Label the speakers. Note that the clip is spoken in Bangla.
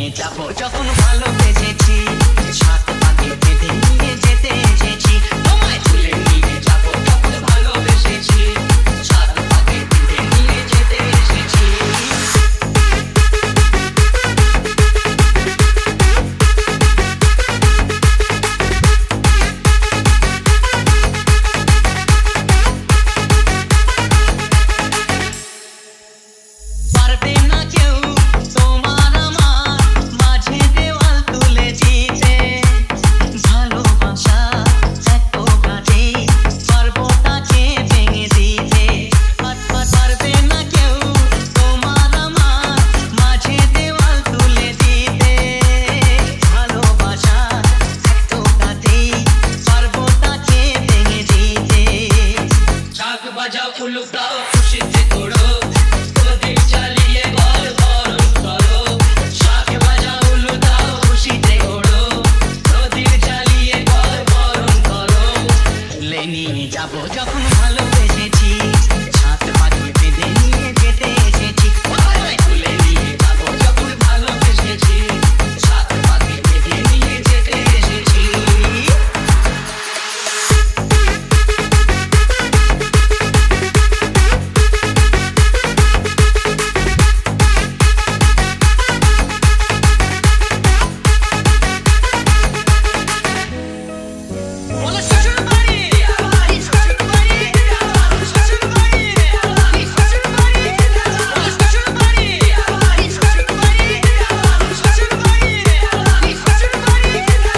Speaker 1: হয়ে যাব। যখন ভালোবেসেছি সাত পাখি বেঁধে নিয়ে যেতে ফুল দাও খুশিতে তোড়ো